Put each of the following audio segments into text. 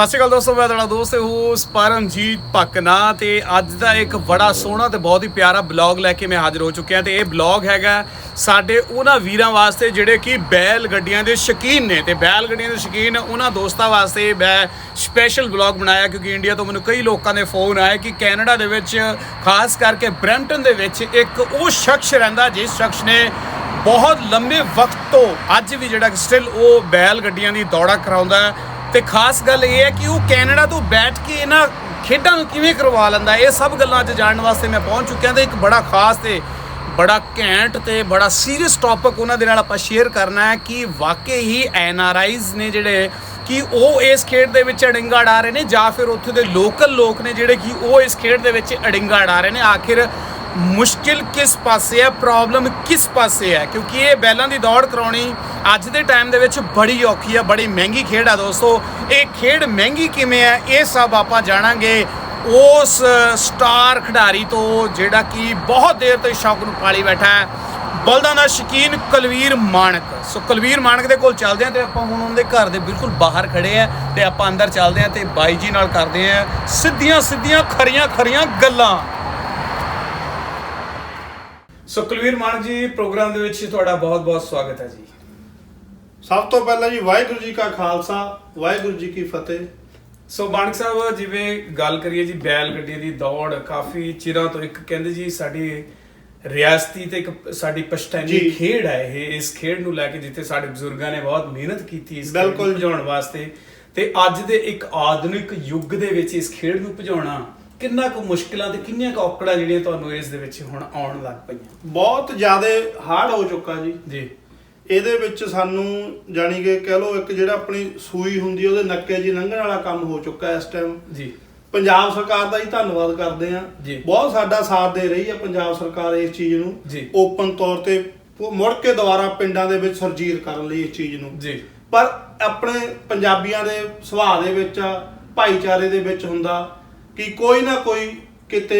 ਸਤਿ ਸ਼੍ਰੀ ਅਕਾਲ ਦੋਸਤੋ, ਮੈਂ ਤੁਹਾਡਾ ਦੋਸਤ ਹੋਸ ਪਰਮਜੀਤ ਪਕਨਾ ਤੇ ਅੱਜ ਦਾ ਇੱਕ ਬੜਾ ਸੋਹਣਾ ਤੇ ਬਹੁਤ ਹੀ ਪਿਆਰਾ ਬਲੌਗ ਲੈ ਕੇ ਮੈਂ ਹਾਜ਼ਰ ਹੋ ਚੁੱਕਿਆ ਤੇ ਇਹ ਬਲੌਗ ਹੈਗਾ ਸਾਡੇ ਉਹਨਾਂ ਵੀਰਾਂ ਵਾਸਤੇ ਜਿਹੜੇ ਕਿ ਬੈਲ ਗੱਡੀਆਂ ਦੇ ਸ਼ੌਕੀਨ ਨੇ ਤੇ ਬੈਲ ਗੱਡੀਆਂ ਦੇ ਸ਼ੌਕੀਨ ਉਹਨਾਂ ਦੋਸਤਾਂ ਵਾਸਤੇ ਮੈਂ ਸਪੈਸ਼ਲ ਬਲੌਗ ਬਣਾਇਆ ਕਿਉਂਕਿ ਇੰਡੀਆ ਤੋਂ ਮੈਨੂੰ ਕਈ ਲੋਕਾਂ ਦੇ ਫੋਨ ਆਏ ਕਿ ਕੈਨੇਡਾ ਦੇ ਵਿੱਚ, ਖਾਸ ਕਰਕੇ ਬ੍ਰੈਂਪਟਨ ਦੇ ਵਿੱਚ ਇੱਕ ਉਹ ਸ਼ਖਸ ਰਹਿੰਦਾ ਜਿਸ ਸ਼ਖਸ ਨੇ ਬਹੁਤ ਲੰਮੇ ਵਕਤ ਤੋਂ ਅੱਜ ਵੀ ਜਿਹੜਾ ਸਟਿਲ ਉਹ ਬੈਲ ਗੱਡੀਆਂ ਦੀ ਦੌੜਾ ਕਰਾਉਂਦਾ ਤੇ ਖਾਸ ਗੱਲ ਇਹ ਹੈ ਕਿ ਉਹ ਕੈਨੇਡਾ ਤੋਂ ਬੈਠ ਕੇ ਇਹਨਾਂ ਖੇਡਾਂ ਨੂੰ ਕਿਵੇਂ ਕਰਵਾ ਲੈਂਦਾ, ਇਹ ਸਭ ਗੱਲਾਂ ਅੱਜ ਜਾਣਨ ਵਾਸਤੇ ਮੈਂ ਪਹੁੰਚ ਚੁੱਕਿਆ ਤੇ ਇੱਕ ਬੜਾ ਖਾਸ ਤੇ ਬੜਾ ਘੈਂਟ ਤੇ ਬੜਾ ਸੀਰੀਅਸ ਟੌਪਿਕ ਉਹਨਾਂ ਦੇ ਨਾਲ ਆਪਾਂ ਸ਼ੇਅਰ ਕਰਨਾ ਹੈ ਕਿ ਵਾਕਈ ਹੀ ਐਨ ਆਰ ਆਈਜ਼ ਨੇ ਜਿਹੜੇ ਕਿ ਉਹ ਇਸ ਖੇਡ ਦੇ ਵਿੱਚ ਅੜਿੰਗਾ ਡਾ ਰਹੇ ਨੇ ਜਾਂ ਫਿਰ ਉੱਥੇ ਦੇ ਲੋਕਲ ਲੋਕ ਨੇ ਜਿਹੜੇ ਕਿ ਉਹ ਇਸ ਖੇਡ ਦੇ ਵਿੱਚ ਅੜਿੰਗਾ ਡਾ ਰਹੇ ਨੇ। ਆਖਿਰ ਮੁਸ਼ਕਿਲ ਕਿਸ ਪਾਸੇ ਹੈ? ਪ੍ਰੋਬਲਮ ਕਿਸ ਪਾਸੇ ਹੈ? ਕਿਉਂਕਿ ਇਹ ਬੈਲਾਂ ਦੀ ਦੌੜ ਕਰਾਉਣੀ ਅੱਜ ਦੇ ਟਾਈਮ ਦੇ ਵਿੱਚ ਬੜੀ ਔਖੀ ਹੈ, ਬੜੀ ਮਹਿੰਗੀ ਖੇਡ ਆ ਦੋਸਤੋ। ਇਹ ਖੇਡ ਮਹਿੰਗੀ ਕਿਵੇਂ ਹੈ? ਇਹ ਸਭ ਆਪਾਂ ਜਾਣਾਂਗੇ ਉਸ ਸਟਾਰ ਖਿਡਾਰੀ ਤੋਂ, ਜਿਹੜਾ ਕਿ ਬਹੁਤ ਦੇਰ ਤੋਂ ਸ਼ੌਕ ਨੂੰ ਪਾਲੀ ਬੈਠਾ ਹੈ। ਬਲਦਾਂ ਦਾ ਸ਼ਕੀਨ ਕੁਲਵੀਰ ਮਾਨਕ ਸੋ ਕੁਲਵੀਰ ਮਾਨਕ ਦੇ ਕੋਲ ਚੱਲਦੇ ਹਾਂ ਤੇ ਆਪਾਂ ਹੁਣ ਉਹਨਾਂ ਦੇ ਘਰ ਦੇ ਬਿਲਕੁਲ ਬਾਹਰ ਖੜੇ ਆ ਤੇ ਆਪਾਂ ਅੰਦਰ ਚੱਲਦੇ ਹਾਂ ਤੇ ਬਾਈ ਜੀ ਨਾਲ ਕਰਦੇ ਹਾਂ ਸਿੱਧੀਆਂ ਸਿੱਧੀਆਂ ਖਰੀਆਂ ਖਰੀਆਂ ਗੱਲਾਂ। ਸੋ ਕੁਲਵੀਰ ਮਾਨਕ ਜੀ ਪ੍ਰੋਗਰਾਮ ਦੇ ਵਿੱਚ ਤੁਹਾਡਾ ਬਹੁਤ ਬਹੁਤ ਸਵਾਗਤ ਹੈ ਜੀ ਸਭ ਤੋਂ ਪਹਿਲਾਂ ਜੀ ਵਾਹਿਗੁਰੂ ਜੀ ਕਾ ਖਾਲਸਾ ਵਾਹਿਗੁਰੂ ਜੀ ਕੀ ਫਤਿਹ ਸੋ ਮਾਨਕ ਸਾਹਿਬ ਜਿਵੇਂ ਗੱਲ ਕਰੀਏ ਜੀ ਬੈਲ ਗੱਡੀ ਦੀ ਦੌੜ ਕਾਫੀ ਚਿਰਾਂ ਤੋਂ ਇੱਕ ਕਹਿੰਦੇ ਜੀ ਸਾਡੀ ਰਿਆਸਤੀ ਤੇ ਇੱਕ ਸਾਡੀ ਪਛਤਾਨੀ। ਖੇਡ ਹੈ ਇਹ ਇਸ ਖੇਡ ਨੂੰ ਲੈ ਕੇ ਜਿੱਥੇ ਸਾਡੇ ਬਜ਼ੁਰਗਾਂ ਨੇ ਬਹੁਤ ਮਿਹਨਤ ਕੀਤੀ ਇਸ ਬਿਲਕੁਲ। ਭਜਾਉਣ ਵਾਸਤੇ ਤੇ ਅੱਜ ਦੇ ਇੱਕ ਆਧੁਨਿਕ ਯੁੱਗ ਦੇ ਵਿੱਚ ਇਸ ਖੇਡ ਨੂੰ ਭਜਾਉਣਾ ਕਿੰਨਾ ਕੁ ਮੁਸ਼ਕਿਲਾਂ ਤੇ ਕਿੰਨੀਆਂ ਕੁ ਔਕੜਾਂ ਜਿਹੜੀਆਂ ਤੁਹਾਨੂੰ ਇਸ ਦੇ ਵਿੱਚ ਹੁਣ ਆਉਣ ਲੱਗ ਪਈਆਂ? ਬਹੁਤ ਜ਼ਿਆਦਾ ਹਾਰਡ ਹੋ ਚੁੱਕਾ ਜੀ। ਜੀ। ਇਹਦੇ ਵਿੱਚ ਸਾਨੂੰ ਜਾਣੀ ਕਿ ਕਹਿ ਲਓ ਇੱਕ ਜਿਹੜਾ ਆਪਣੀ ਸੂਈ ਹੁੰਦੀ ਉਹਦੇ ਨੱਕੇ ਜੀ ਲੰਘਣ ਵਾਲਾ ਕੰਮ ਹੋ ਚੁੱਕਾ ਇਸ ਟਾਈਮ ਜੀ। ਪੰਜਾਬ ਸਰਕਾਰ ਦਾ ਹੀ ਧੰਨਵਾਦ ਕਰਦੇ ਆ ਜੀ। ਬਹੁਤ ਸਾਡਾ ਸਾਥ ਦੇ ਰਹੀ ਹੈ ਪੰਜਾਬ ਸਰਕਾਰ ਇਸ ਚੀਜ਼ ਨੂੰ। ਜੀ। ਓਪਨ ਤੌਰ ਤੇ ਮੁੜ ਕੇ ਦੁਬਾਰਾ ਪਿੰਡਾਂ ਦੇ ਵਿੱਚ ਸਰਜੀਰ ਕਰਨ ਲਈ ਇਸ ਚੀਜ਼ ਨੂੰ। ਜੀ। ਪਰ ਆਪਣੇ ਪੰਜਾਬੀਆਂ ਦੇ ਸੁਭਾਅ ਦੇ ਵਿੱਚ ਭਾਈਚਾਰੇ ਦੇ ਵਿੱਚ ਹੁੰਦਾ। ਕਿ ਕੋਈ ਨਾ ਕੋਈ ਕਿਤੇ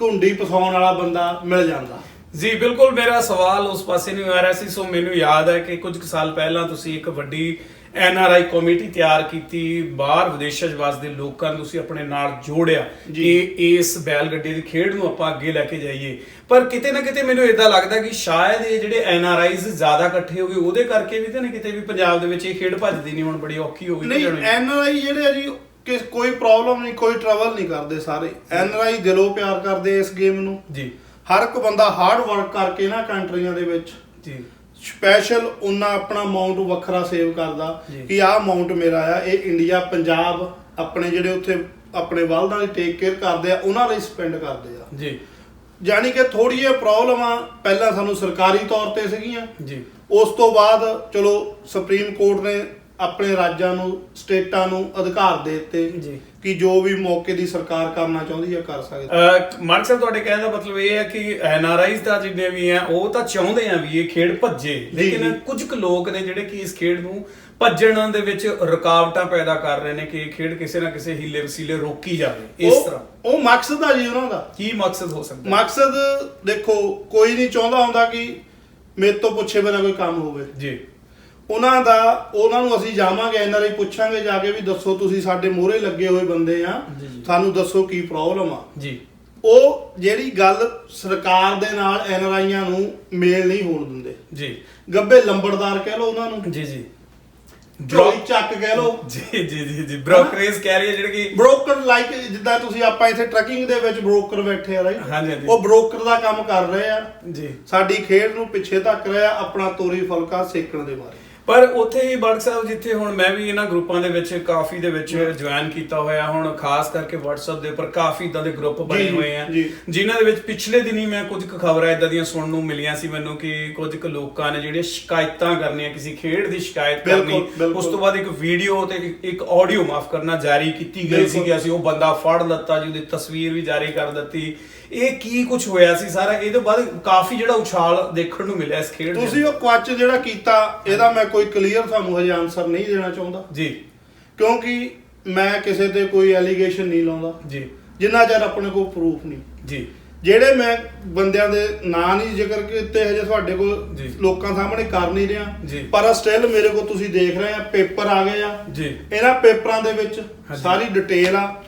ਘੁੰਡੀ ਪਸਾਉਣ ਵਾਲਾ ਬੰਦਾ ਮਿਲ ਜਾਂਦਾ ਜੀ ਬਿਲਕੁਲ ਮੇਰਾ ਸਵਾਲ ਉਸ ਪਾਸੇ ਨਹੀਂ ਆ ਰਿਹਾ ਸੀ ਸੋ ਮੈਨੂੰ ਯਾਦ ਹੈ ਕਿ ਕੁਝ ਸਾਲ ਪਹਿਲਾਂ ਤੁਸੀਂ ਇੱਕ ਵੱਡੀ ਐਨ ਆਰ ਆਈ ਕਮੇਟੀ ਤਿਆਰ ਕੀਤੀ ਬਾਹਰ ਵਿਦੇਸ਼ਾਂ 'ਚ ਵਸਦੇ ਲੋਕਾਂ ਨੂੰ ਤੁਸੀਂ ਆਪਣੇ ਨਾਲ ਜੋੜਿਆ। ਕਿ ਇਸ ਬੈਲ ਗੱਡੀ ਦੀ ਖੇਡ ਨੂੰ ਆਪਾਂ ਅੱਗੇ ਲੈ ਕੇ ਜਾਈਏ ਪਰ ਕਿਤੇ ਨਾ ਕਿਤੇ ਮੈਨੂੰ ਇਦਾਂ ਲੱਗਦਾ ਕਿ ਸ਼ਾਇਦ ਇਹ ਜਿਹੜੇ ਐਨ ਆਰ ਆਈਜ਼ ਜ਼ਿਆਦਾ ਇਕੱਠੇ ਹੋ ਗਏ ਉਹਦੇ ਕਰਕੇ ਵੀ ਤਾਂ ਨਹੀਂ ਕਿਤੇ ਵੀ ਪੰਜਾਬ ਦੇ ਵਿੱਚ ਇਹ ਖੇਡ ਭੱਜਦੀ ਨਹੀਂ ਹੁਣ ਬੜੀ ਔਖੀ ਹੋ ਗਈ ਨਹੀਂ। ਐਨ ਆਰ ਆਈ ਜਿਹੜੇ ਆ ਜੀ ਕਿ ਕੋਈ ਪ੍ਰੋਬਲਮ ਨਹੀਂ ਕੋਈ ਟਰਬਲ ਨਹੀਂ ਕਰਦੇ ਸਾਰੇ। ਐਨ ਆਰ ਆਈ ਦਿਲੋਂ ਪਿਆਰ ਕਰਦੇ ਇਸ ਗੇਮ ਨੂੰ। ਜੀ। ਹਰ ਇੱਕ ਬੰਦਾ ਹਾਰਡ ਵਰਕ ਕਰਕੇ ਨਾ ਕੰਟਰੀਆਂ ਦੇ ਵਿੱਚ। ਜੀ। ਸਪੈਸ਼ਲ ਉਹਨਾਂ ਆਪਣਾ ਅਮਾਉਂਟ ਵੱਖਰਾ ਸੇਵ ਕਰਦਾ। ਕਿ ਆਹ ਅਮਾਉਂਟ ਮੇਰਾ ਆ ਇਹ ਇੰਡੀਆ ਪੰਜਾਬ ਆਪਣੇ ਜਿਹੜੇ ਉੱਥੇ ਆਪਣੇ ਬਲਦਾਂ ਦੀ ਟੇਕ ਕੇਅਰ ਕਰਦੇ ਆ ਉਹਨਾਂ ਲਈ ਸਪੈਂਡ ਕਰਦੇ ਆ। ਜੀ। ਜਾਣੀ ਕਿ ਥੋੜੀ ਜਿਹੀ ਪ੍ਰੋਬਲਮਾਂ ਪਹਿਲਾਂ ਸਾਨੂੰ ਸਰਕਾਰੀ ਤੌਰ ਤੇ ਸੀਗੀਆਂ। ਜੀ। ਉਸ ਤੋਂ ਬਾਅਦ ਚਲੋ ਸੁਪਰੀਮ ਕੋਰਟ ਨੇ ਆਪਣੇ ਰਾਜਾਂ ਨੂੰ ਸਟੇਟਾਂ ਨੂੰ ਅਧਿਕਾਰ ਦੇ ਦਿੱਤੇ ਜੀ। ਕਿ ਜੋ ਵੀ ਮੌਕੇ ਦੀ ਸਰਕਾਰ ਕਰਨਾ ਚਾਹੁੰਦੀ ਹੈ ਕਰ ਸਕਦੀ ਮਾਨ ਸਾਹਿਬ ਤੁਹਾਡੇ ਕਹਿਣ ਦਾ ਮਤਲਬ ਇਹ ਹੈ ਕਿ ਐਨਆਰਆਈਜ਼ ਦਾ ਜਿੰਨੇ ਵੀ ਆ ਉਹ ਤਾਂ ਚਾਹੁੰਦੇ ਆ ਵੀ ਇਹ ਖੇਡ ਭੱਜੇ ਲੇਕਿਨ। ਕੁਝ ਕੁ ਲੋਕ ਨੇ ਜਿਹੜੇ ਕਿ ਇਸ ਖੇਡ ਨੂੰ ਭੱਜਣ ਦੇ ਵਿੱਚ ਰੁਕਾਵਟਾਂ ਪੈਦਾ ਕਰ ਰਹੇ ਨੇ ਕਿ ਇਹ ਖੇਡ ਕਿਸੇ ਨਾ ਕਿਸੇ ਹੀਲੇ ਵਸੀਲੇ ਰੋਕੀ ਜਾਵੇ ਇਸ ਤਰ੍ਹਾਂ ਉਹ ਮਕਸਦ ਆ ਜੀ ਉਹਨਾਂ ਦਾ ਕੀ ਮਕਸਦ ਹੋ ਸਕਦਾ? ਮਕਸਦ ਦੇਖੋ ਕੋਈ ਨਹੀਂ ਚਾਹੁੰਦਾ ਹੁੰਦਾ ਕਿ ਮੇਰੇ ਤੋਂ ਪੁੱਛੇ ਬਿਨਾਂ ਕੋਈ ਕੰਮ ਹੋਵੇ ਜੀ ਉਹਨਾਂ ਦਾ ਉਹਨਾਂ ਨੂੰ ਅਸੀਂ ਜਾਵਾਂਗੇ ਐਨਆਰਆਈ ਪੁੱਛਾਂਗੇ ਜਾ ਕੇ ਵੀ ਦੱਸੋ ਤੁਸੀਂ ਸਾਡੇ ਮੋਹਰੇ ਲੱਗੇ ਹੋਏ ਬੰਦੇ ਆ। ਸਾਨੂੰ ਦੱਸੋ ਕੀ ਪ੍ਰੋਬਲਮ ਆ। ਜੀ। ਉਹ ਜਿਹੜੀ ਗੱਲ ਸਰਕਾਰ ਦੇ ਨਾਲ ਐਨਆਰਆਈਆਂ ਨੂੰ ਮੇਲ ਨਹੀਂ ਹੋਣ ਦਿੰਦੇ। ਜੀ। ਗੱਬੇ ਲੰਬੜਦਾਰ ਕਹਿ ਲਓ ਉਹਨਾਂ ਨੂੰ। ਜੀ ਜੀ। ਝੋਲੀ ਚੱਕ ਕਹਿ ਲਓ। ਜੀ ਜੀ ਜੀ ਜੀ। ਬ੍ਰੋਕਰੇਜ ਕਹਿ ਰਹੀ ਹੈ ਜਿਹੜੇ ਕਿ ਬ੍ਰੋਕਰ ਲਾਈਕ ਜਿੱਦਾਂ ਤੁਸੀਂ ਆਪਾਂ ਇੱਥੇ ਟਰੱਕਿੰਗ ਦੇ ਵਿੱਚ ਬ੍ਰੋਕਰ ਬੈਠੇ ਆ ਰਾਈਟ ਹਾਂਜੀ, ਹਾਂਜੀ। ਉਹ ਬ੍ਰੋਕਰ ਦਾ ਕੰਮ ਕਰ ਰਹੇ ਆ। ਜੀ। ਸਾਡੀ ਖੇਡ ਨੂੰ ਪਿੱਛੇ ਧੱਕ ਰਿਹਾ ਆਪਣਾ ਤੋਰੀ ਫੁਲਕਾ ਸੇਕਣ ਦੇ ਬਾਰੇ। ਪਰ ਉੱਥੇ ਹੀ ਬੜਕ ਸਾਹਿਬ ਜਿੱਥੇ ਹੁਣ ਮੈਂ ਵੀ ਇਹਨਾਂ ਗਰੁੱਪਾਂ ਦੇ ਵਿੱਚ ਕਾਫੀ ਦੇ ਵਿੱਚ ਜੁਆਇਨ ਕੀਤਾ ਹੋਇਆ ਹੁਣ ਖਾਸ ਕਰਕੇ WhatsApp ਦੇ ਉੱਪਰ ਕਾਫੀ ਇਦਾਂ ਦੇ ਗਰੁੱਪ ਬਣੇ ਹੋਏ ਆ। ਜਿਨ੍ਹਾਂ ਦੇ ਵਿੱਚ ਪਿਛਲੇ ਦਿਨੀ ਮੈਂ ਕੁਝ ਕੁ ਖਬਰਾਂ ਇਦਾਂ ਦੀਆਂ ਸੁਣਨ ਨੂੰ ਮਿਲੀਆਂ ਸੀ ਮੈਨੂੰ ਕਿ ਕੁਝ ਕੁ ਲੋਕਾਂ ਨੇ ਜਿਹੜੀਆਂ ਸ਼ਿਕਾਇਤਾਂ ਕਰਨੀਆਂ ਕਿਸੇ ਖੇਡ ਦੀ ਸ਼ਿਕਾਇਤ ਕਰਨੀ। ਉਸ ਤੋਂ ਬਾਅਦ ਇੱਕ ਵੀਡੀਓ ਤੇ ਇੱਕ- ਆਡੀਓ ਮਾਫ ਕਰਨਾ ਜਾਰੀ ਕੀਤੀ ਗਈ ਸੀ। ਕਿ ਅਸੀਂ ਉਹ ਬੰਦਾ ਫੜ ਲੱਤਾ ਜੀ ਉਹਦੀ ਤਸਵੀਰ ਵੀ ਜਾਰੀ ਕਰ ਦਿੱਤੀ ਇਹ ਕੀ ਕੁਝ ਹੋਇਆ ਸੀ ਸਾਰਾ? ਇਹਦੇ ਬਾਅਦ ਕਾਫੀ ਜਿਹੜਾ ਉਛਾਲ ਦੇਖਣ ਨੂੰ ਮਿਲਿਆ ਇਸ ਖੇਡ ਦੇ ਤੁਸੀਂ ਉਹ ਕੁਐਚ ਜਿਹੜਾ ਕੀਤਾ ਇਹਦਾ ਮੈਂ ਕੋਈ ਕਲੀਅਰ ਤੁਹਾਨੂੰ ਹਜੇ ਆਨਸਰ ਨਹੀਂ ਦੇਣਾ ਚਾਹੁੰਦਾ। ਜੀ। ਕਿਉਂਕਿ ਮੈਂ ਕਿਸੇ ਤੇ ਕੋਈ ਐਲੀਗੇਸ਼ਨ ਨਹੀਂ ਲਾਉਂਦਾ। ਜੀ। ਜਿੰਨਾ ਚਿਰ ਆਪਣੇ ਕੋਲ ਪ੍ਰੂਫ ਨਹੀਂ। ਜੀ। ਜਿਹੜੇ ਮੈਂ ਬੰਦਿਆਂ ਦੇ ਨਾਂ ਨਹੀਂ ਜ਼ਿਕਰ ਕੀਤੇ ਹਜੇ ਤੁਹਾਡੇ ਕੋਲ ਜੀ। ਲੋਕਾਂ ਸਾਹਮਣੇ ਕਰ ਨਹੀਂ ਰਿਹਾ। ਜੀ। ਪਰ ਸਟਿਲ ਮੇਰੇ ਕੋਲ ਤੁਸੀਂ ਦੇਖ ਰਹੇ ਆ ਪੇਪਰ ਆ ਗਏ ਆ। ਜੀ। ਇਹਨਾਂ ਪੇਪਰਾਂ ਦੇ ਵਿੱਚ। ਸਾਰੀ ਡਿਟੇਲ ਆ।